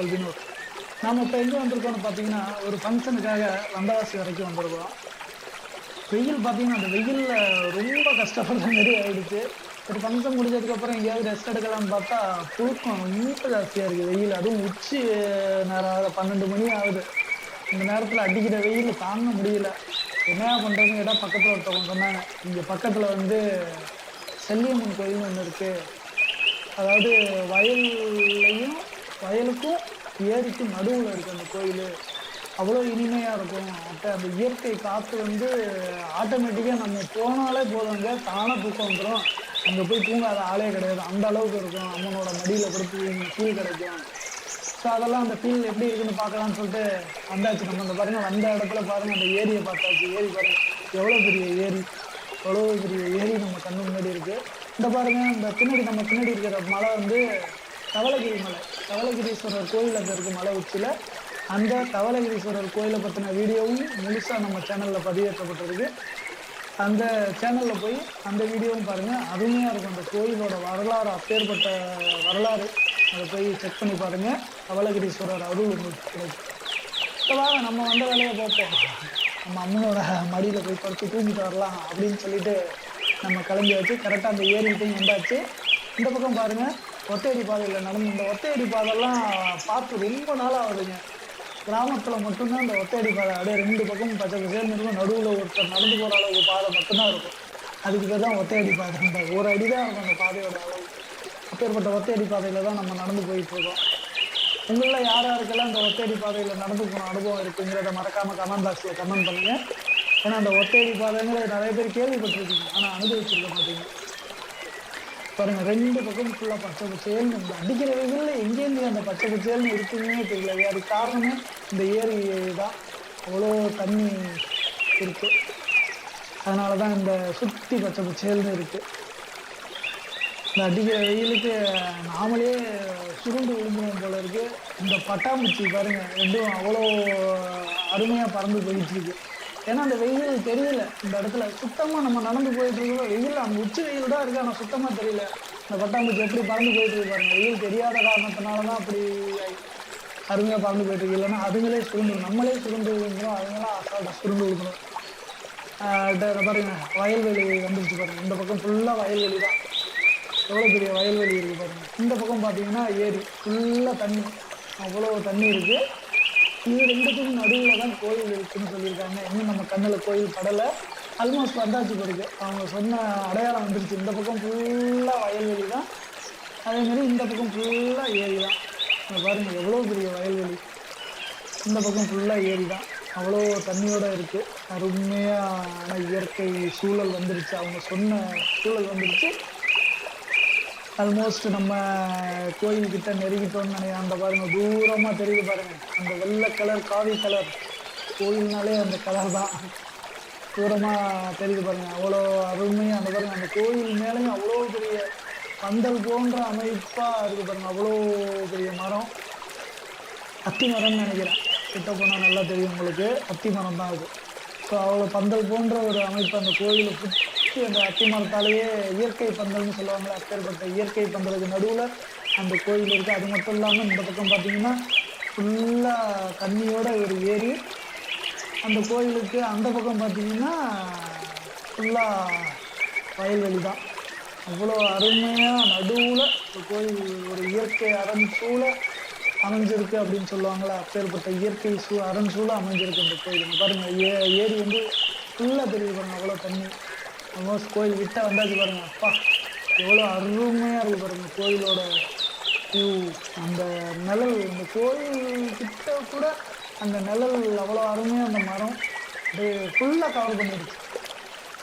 வணக்கம் உங்கள் வினோத் நாம் இப்போ எங்கே வந்திருக்கோம்னு பார்த்தீங்கன்னா ஒரு ஃபங்க்ஷனுக்காக வந்தவாசி வரைக்கும் வந்திருக்கோம். வெயில் பார்த்தீங்கன்னா அந்த வெயிலில் ரொம்ப கஷ்டப்படுற மாதிரி ஆகிடுச்சு ஒரு ஃபங்க்ஷன் முடிஞ்சதுக்கப்புறம் எங்கேயாவது ரெஸ்ட் எடுக்கலாம்னு பார்த்தா புழுக்கம் ரொம்ப ஜாஸ்தியாக இருக்குது வெயில். அதுவும் உச்சி நேரம் ஆகுது பன்னெண்டு மணி ஆகுது. இந்த நேரத்தில் அடிக்கிற வெயில் தாங்க முடியல. என்ன பண்ணுறதுன்னு கேட்டால் பக்கத்தில் ஒருத்தவங்க சொன்னாங்க. இங்கே பக்கத்தில் வந்து செல்லியம்மன் கோயில்னு ஒன்று இருக்குது அதாவது வயல்லையும் வயலுக்கும் ஏரிக்கும் நடுவில் இருக்கு அந்த கோயில். அவ்வளோ இனிமையாக இருக்கும். அப்போ அந்த இயற்கை காற்று வந்து ஆட்டோமேட்டிக்காக நம்ம போனாலே போதுங்க. தானே தூக்கம் வந்துடும் அங்கே போய் தூங்காத ஆளே கிடையாது. அந்த அளவுக்கு இருக்கும். அம்மனோட மடியில் கொடுத்து ஃபீல் கிடைக்கும். ஸோ அதெல்லாம் அந்த ஃபீல் எப்படி இருக்குன்னு பார்க்கலாம்னு சொல்லிட்டு வந்தாச்சு. நம்ம அந்த பாருங்க வந்த இடத்துல பாருங்க. அந்த ஏரியை பார்த்தாச்சு. ஏரி பாருங்க. எவ்வளோ பெரிய ஏரி. எவ்வளோ பெரிய ஏரி நம்ம கண்ணு முன்னாடி இருக்குது இந்த பாருங்க இந்த பின்னாடி நம்ம பின்னாடி இருக்கிற மலை வந்து தவளகிரி மலை தவளகிரீஸ்வரர் கோயில் அங்கே இருக்கு மலை உச்சியில் அந்த தவளகிரீஸ்வரர் கோயிலை பற்றின வீடியோவும் முழுசாக நம்ம சேனலில் பதிவேற்றப்பட்டிருக்கு. அந்த சேனலில் போய் அந்த வீடியோவும் பாருங்கள் அருமையாக இருக்கும். அந்த கோயிலோட வரலாறு அப்பேற்பட்ட வரலாறு அதை போய் செக் பண்ணி பாருங்கள் தவளகிரீஸ்வரர் அருள் உங்களுக்கு கிடைக்கும். இப்போ வாங்க நம்ம வந்த வேலையை பார்ப்போம். நம்ம அம்மனோட மடியில் போய் படுத்து தூங்கிட்டு வரலாம் அப்படின்னு சொல்லிட்டு நம்ம கிளம்பியாச்சு கரெக்டாக அந்த ஏரிக்கிட்டையும் வந்தாச்சு இந்த பக்கம் பாருங்கள் ஒத்தையடி பாதையில் நடந்து இந்த ஒத்தையடி பாதைலாம் பார்த்து ரொம்ப நாளாக ஆகுதுங்க. கிராமத்தில் மட்டும்தான் இந்த ஒத்தையடி பாதை அப்படியே ரெண்டு பக்கமும் பச்சை பசேர்னு இருக்கும். நடுவில் ஒருத்தர் நடந்து போகிற அளவுக்கு பாதை மட்டும்தான் இருக்கும். அதுக்கு பேர் தான் ஒத்தையடி பாதை. ஒரு அடி தான் இருக்கும் அந்த பாதையோட அளவு. அப்பேற்பட்ட ஒத்தையடி பாதையில் தான் நம்ம நடந்து போயிட்டு இருக்கோம். உங்களில் யார் யாருக்கெல்லாம் இந்த ஒத்தையடி பாதையில் நடந்து போன அனுபவம் இருக்குங்கிறத மறக்காமல் கமெண்ட் பாக்ஸில் கமெண்ட் பண்ணுங்கள் ஏன்னா அந்த ஒத்தையடி பாதைங்கிறது நிறைய பேர் கேள்விப்பட்டிருக்கீங்க ஆனால் அனுபவிச்சிருக்க மாட்டீங்க. பாருங்க ரெண்டு பக்கம் ஃபுல்லாக பச்சை பச்சேல்னு இந்த அடிக்கிற வெயிலில் எங்கேருந்து அந்த பச்சை பச்சேல்னு இருக்குன்னே தெரியல. அது காரணமே இந்த ஏரி தான். அவ்வளோ தண்ணி இருக்குது அதனால தான் இந்த சுற்றி பச்சை பச்சேல்னு இருக்குது இந்த அடிக்கிற வெயிலுக்கு நாமளே சுருண்டு விழுந்துடும் போல இருக்கு. இந்த பட்டாம்பூச்சி பாருங்க ரெண்டும் அவ்வளோ அருமையாக பறந்து போயிட்டு இருக்கு. ஏன்னா அந்த வெயில் தெரியல. இந்த இடத்துல சுத்தமாக நம்ம நடந்து போயிட்டு இருக்கோம். வெயில் அந்த உச்சி வெயில் தான் இருக்கு. ஆனால் சுத்தமாக தெரியல. இந்த பட்டாம்பூச்சி எப்படி பறந்து போயிட்டு இருக்கு பாருங்க. வெயில் தெரியாத காரணத்தினால தான் அப்படி அருமையாக பறந்து போயிட்டு இருக்கு. இல்லைன்னா அதுங்களே சுருண்டு நம்மளே சுருண்டு விழுந்துடும் அதுங்களாம் அசால்ட்டாக சுருண்டு விழுக்கணும் பாருங்க. வயல்வெளி வந்துருச்சு பாருங்க. இந்த பக்கம் ஃபுல்லாக வயல்வெளி தான். எவ்வளோ பெரிய வயல்வெளி இருக்குது பாருங்க. இந்த பக்கம் பார்த்தீங்கன்னா ஏரி. ஃபுல்லாக தண்ணி. அவ்வளோ தண்ணி இருக்குது இது ரெண்டுத்துக்கும் நடுவில் தான் கோயில் இருக்குன்னு சொல்லியிருக்காங்க. இன்னும் நம்ம கண்ணில் கோயில் படலை. ஆல்மோஸ்ட் வந்தாச்சு பிறகு அவங்க சொன்ன அடையாளம் வந்துருச்சு. இந்த பக்கம் ஃபுல்லாக வயல்வெளி தான். அதேமாரி இந்த பக்கம் ஃபுல்லாக ஏரி தான். பாருங்கள் எவ்வளோ பெரிய வயல்வெளி. இந்த பக்கம் ஃபுல்லாக ஏரி தான். அவ்வளோ தண்ணியோடு இருக்குது அருமையான இயற்கை சூழல் வந்துருச்சு. அவங்க சொன்ன சூழல் வந்துருச்சு. ஆல்மோஸ்ட் நம்ம கோயில்கிட்ட நெருங்கிட்டோம்னு நினைக்கிறேன். அந்த பாருங்க தூரமாக தெரியுது பாருங்க. அந்த வெள்ளை கலர் காவி கலர் கோயில்னாலே அந்த கலர் தான். தூரமாக தெரியுது பாருங்க. அவ்வளோ அருமையாக அந்த பாருங்க. அந்த கோயில் மேலேயும் அவ்வளோ பெரிய பந்தல் போன்ற அமைப்பாக இருக்குது பாருங்க. அவ்வளோ பெரிய மரம். அத்தி மரம்னு நினைக்கிறேன். கிட்ட போனால் நல்லா தெரியும் உங்களுக்கு. அத்தி மரம் தான் அது. ஸோ அவ்வளோ பந்தல் போன்ற ஒரு அமைப்பு அந்த கோயிலை சுற்றி அந்த அத்தி மரத்தாலேயே இயற்கை பந்தல்னு சொல்லுவாங்களே அப்பேற்பட்ட இயற்கை பந்தலுக்கு நடுவில் அந்த கோயில் இருக்குது அது மட்டும் இல்லாமல் இந்த பக்கம் பார்த்தீங்கன்னா ஃபுல்லாக தண்ணியோட ஒரு ஏரி. அந்த கோயிலுக்கு அந்த பக்கம் பார்த்தீங்கன்னா ஃபுல்லாக வயல்வெளி தான் அவ்வளோ அருமையாக நடுவில் இந்த கோயில் ஒரு இயற்கை அரண் சூழ அமைஞ்சிருக்கு அப்படின்னு சொல்லுவாங்களே அப்பேற்பட்ட இயற்கை சூ அரண் சூழ அமைஞ்சிருக்கு இந்த கோயில். பாருங்கள் ஏ ஏரி வந்து ஃபுல்லாக தெரியுது பாருங்க அவ்வளோ தண்ணி. ஆல்மோஸ்ட் கோயில் கிட்ட வந்தாச்சு பாருங்க. அப்பா எவ்வளோ அருமையாக இருக்கு பாருங்க கோயிலோட வியூ அந்த நிழல் இந்த கோயில் கிட்ட கூட அந்த நிழல் அவ்வளோ அருமையாக அந்த மரம் அப்படியே ஃபுல்லாக கவர் பண்ணிடுச்சு.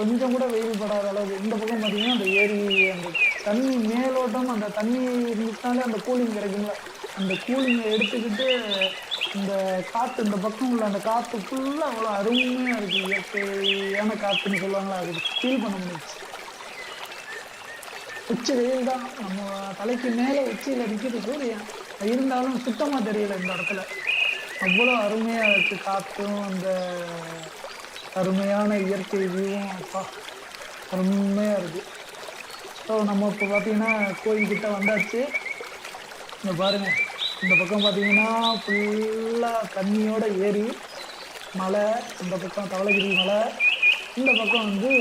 கொஞ்சம் கூட வெயில் படாத அளவுக்கு இந்த பக்கம் பார்த்தீங்கன்னா அந்த ஏரி அந்த தண்ணி மேலோட்டம் அந்த தண்ணி இருந்துச்சுனாலே அந்த கூலிங் கிடைக்கும்ல. அந்த கூலிங்கை எடுத்துக்கிட்டு இந்த காற்று இந்த பக்கம் உள்ள அந்த காற்று ஃபுல்லாக அவ்வளோ அருமையாக இருக்குது இயற்கையான காற்றுன்னு சொல்லுவாங்களா அது ஃபீல் பண்ண முடியுது உச்சி வெயில் தான். நம்ம தலைக்கு மேலே உச்சியில் நிற்கிது சூரியன். இருந்தாலும் சுத்தமாக தெரியல இந்த இடத்துல. அவ்வளோ அருமையாக இருக்குது காற்றும் அந்த அருமையான இயற்கை வியூவும் அப்பா. அருமையாக இருக்குது ஸோ நம்ம இப்போ பார்த்தீங்கன்னா கோயில்கிட்ட வந்தாச்சு. இங்கே பாருங்கள் இந்த பக்கம் பார்த்தீங்கன்னா ஃபுல்லாக தண்ணியோட ஏரி மலை இந்த பக்கம் தவளகிரி மலை இந்த பக்கம் வந்து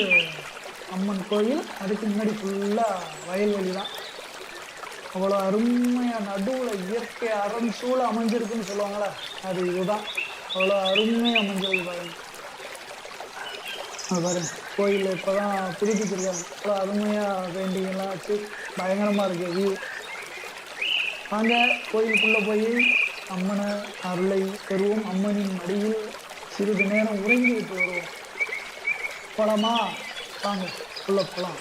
அம்மன் கோயில். அதுக்கு முன்னாடி ஃபுல்லாக வயல்வெளி தான். அவ்வளோ அருமையாக நடுவில் இயற்கை அறம் சூழ அமைஞ்சிருக்குன்னு சொல்லுவாங்களே அது இதுதான். அவ்வளோ அருமையாக அமைஞ்சிருக்கு பாரு. கோயில் இப்போ தான் புதுப்பிச்சிருக்காங்க அவ்வளோ அருமையாக பெயிண்டிங்லாம் வச்சு பயங்கரமாக இருக்குது வியூ வாங்க கோயிலுக்குள்ளே போய் அம்மனை அருளை பெறுவோம். அம்மனின் மடியில் சிறிது நேரம் உறங்கி விட்டு வருவோம். போலாமா? வாங்க உள்ள போகலாம்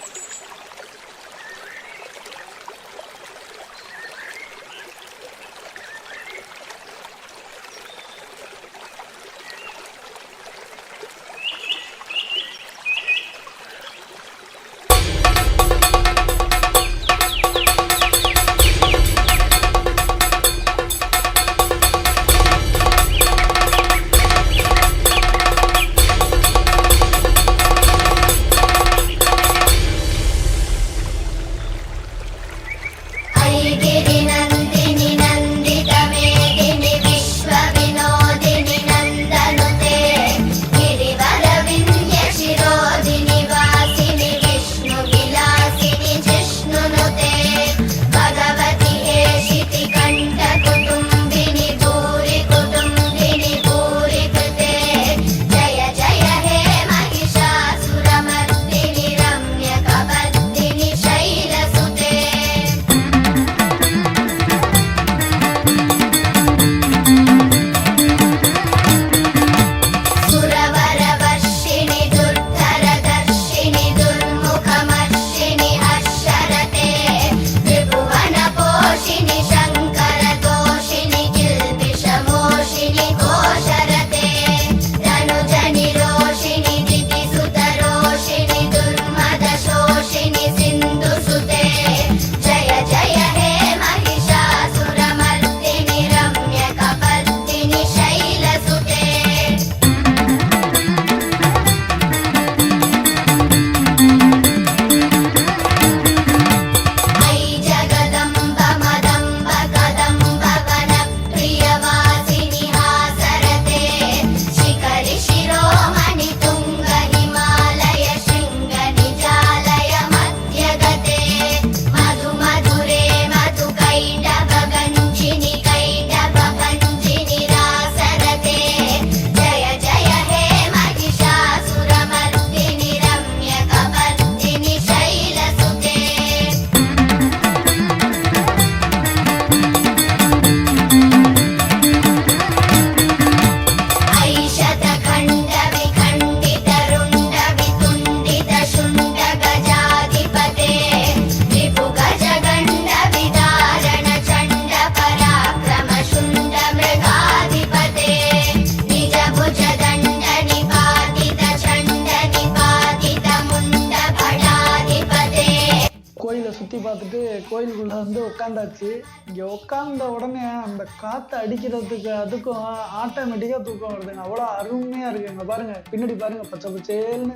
உட்காந்தாச்சு. இங்கே உட்காந்த உடனே அந்த காற்று அடிக்கிறதுக்கு அதுக்கும் ஆட்டோமேட்டிக்காக தூக்கம் வருதுங்க அவ்வளோ அருமையாக இருக்குங்க பாருங்கள் பின்னாடி பாருங்கள் பச்சை பச்சேல்னு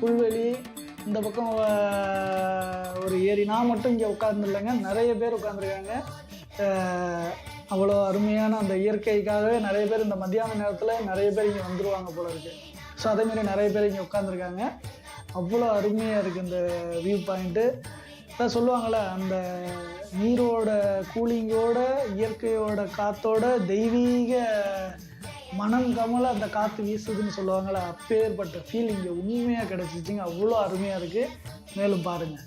புல்வெளி. இந்த பக்கம் ஒரு ஏரி நான் மட்டும் இங்கே உட்காந்துருலைங்க நிறைய பேர் உட்காந்துருக்காங்க அவ்வளோ அருமையான அந்த இயற்கைக்காகவே நிறைய பேர் இந்த மத்தியான நேரத்தில் நிறைய பேர் இங்கே வந்துடுவாங்க போல இருக்கு. ஸோ அதேமாரி நிறைய பேர் இங்கே உட்காந்துருக்காங்க அவ்வளோ அருமையாக இருக்குது இந்த வியூ பாயிண்ட்டு சொல்லுவாங்களே சொல்லுவாங்கள்ல அந்த நீரோட கூலிங்கோட இயற்கையோட காத்தோட தெய்வீக மனம் கமல அந்த காற்று வீசுதுன்னு சொல்லுவாங்கள்ல அப்பேற்பட்ட ஃபீல் இங்கே உண்மையாக கிடச்சிச்சிங்க. அவ்வளோ அருமையாக இருக்குது மேலும் பாருங்கள்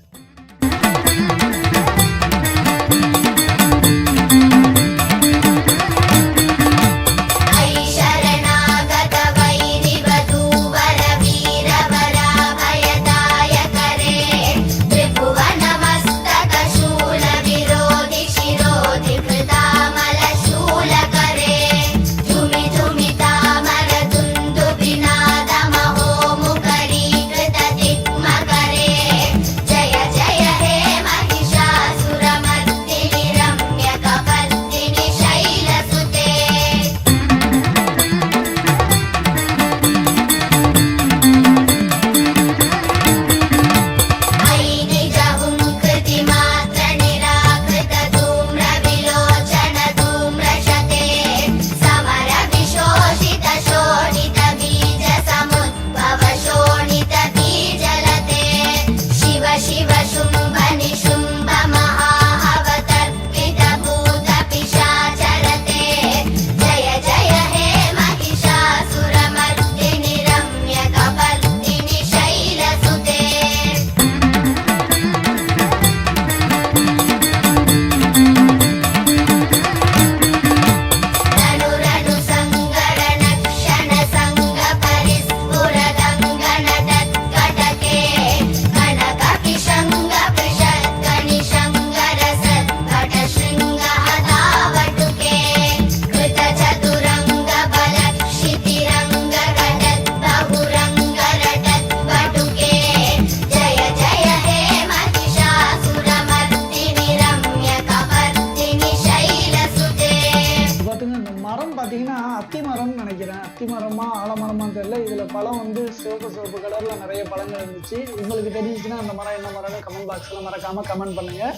பழங்கள் இருந்துச்சு. உங்களுக்கு தெரிஞ்சுச்சுன்னா அந்த மரம் என்ன மரம்னு கமெண்ட் பாக்ஸில் மறக்காமல் கமெண்ட் பண்ணுங்கள்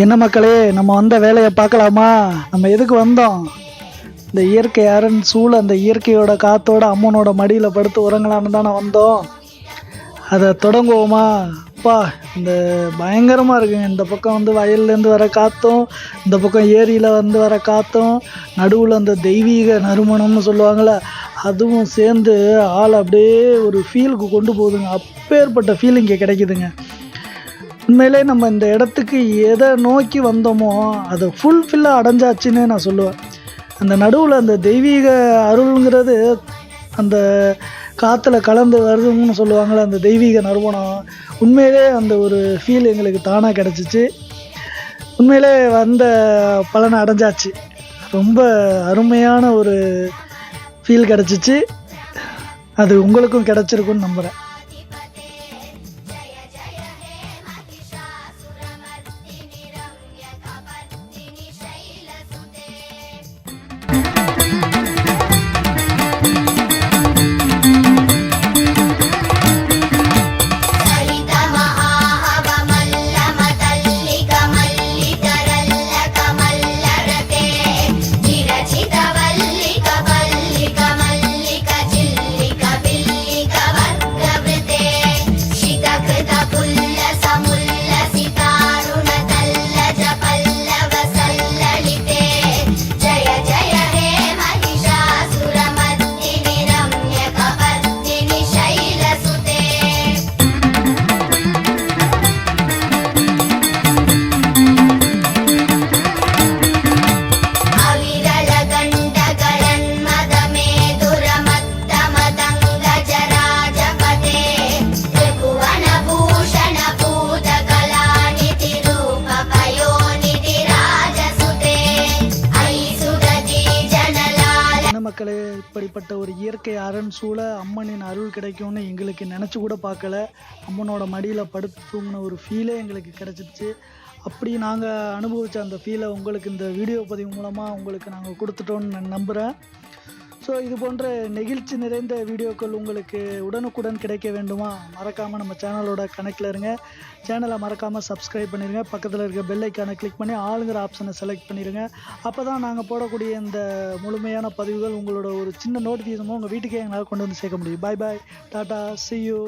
என்ன மக்களே நம்ம வந்த வேலையை பார்க்கலாமா? நம்ம எதுக்கு வந்தோம்? இந்த இயற்கை அரண் சூழ அந்த இயற்கையோட காத்தோட அம்மனோட மடியில் படுத்து உறங்கலான்னு தானே வந்தோம். அதை தொடங்குவோமா? அப்பா இந்த பயங்கரமாக இருக்குங்க இந்த பக்கம் வந்து வயல்லேருந்து வர காற்றும் இந்த பக்கம் ஏரியில் வந்து வர காற்றும் நடுவில் அந்த தெய்வீக நறுமணம்னு சொல்லுவாங்கள்ல அதுவும் சேர்ந்து ஆள் அப்படியே ஒரு ஃபீலுக்கு கொண்டு போகுதுங்க. அப்பேற்பட்ட ஃபீல் இங்கே கிடைக்குதுங்க. உண்மையிலே நம்ம இந்த இடத்துக்கு எதை நோக்கி வந்தோமோ அதை ஃபுல்ஃபில்லாக அடைஞ்சாச்சுன்னு நான் சொல்லுவேன். அந்த நடுவில் அந்த தெய்வீக அருள்ங்கிறது அந்த காற்றுல கலந்து வருதுன்னு சொல்லுவாங்கள்ல அந்த தெய்வீக நறுமணம். உண்மையிலே அந்த ஒரு ஃபீல் எங்களுக்கு தானாக கிடச்சிச்சு. உண்மையிலே வந்த பலனை அடைஞ்சாச்சு. ரொம்ப அருமையான ஒரு ஃபீல் கிடச்சிச்சு. அது உங்களுக்கும் கிடச்சிருக்குன்னு நம்புகிறேன் அம்மன் சூழ அம்மனின் அருள் கிடைக்கும்னு எங்களுக்கு நினச்சி கூட பார்க்கல. அம்மனோட மடியில் படுத்து தூங்கின ஒரு ஃபீலே எங்களுக்கு கிடச்சிருச்சு. அப்படி நாங்கள் அனுபவித்த அந்த ஃபீலை உங்களுக்கு இந்த வீடியோ பதிவு மூலமாக உங்களுக்கு நாங்கள் கொடுத்துட்டோன்னு நான் நம்புகிறேன் ஸோ இது போன்ற நெகிழ்ச்சி நிறைந்த வீடியோக்கள் உங்களுக்கு உடனுக்குடன் கிடைக்க வேண்டுமா? மறக்காமல் நம்ம சேனலோட கணக்கில் இருங்க. சேனலை மறக்காமல் சப்ஸ்கிரைப் பண்ணிடுங்க பக்கத்தில் இருக்க பெல் கிளிக் பண்ணி ஆளுங்கிற ஆப்ஷனை செலக்ட் பண்ணிடுங்க அப்போ தான் நாங்கள் போடக்கூடிய இந்த முழுமையான பதிவுகள் உங்களோட ஒரு சின்ன நோட்டிஃபிகேஷனும் உங்கள் வீட்டுக்கே எங்களால் கொண்டு வந்து சேர்க்க முடியும். Bye bye tata see you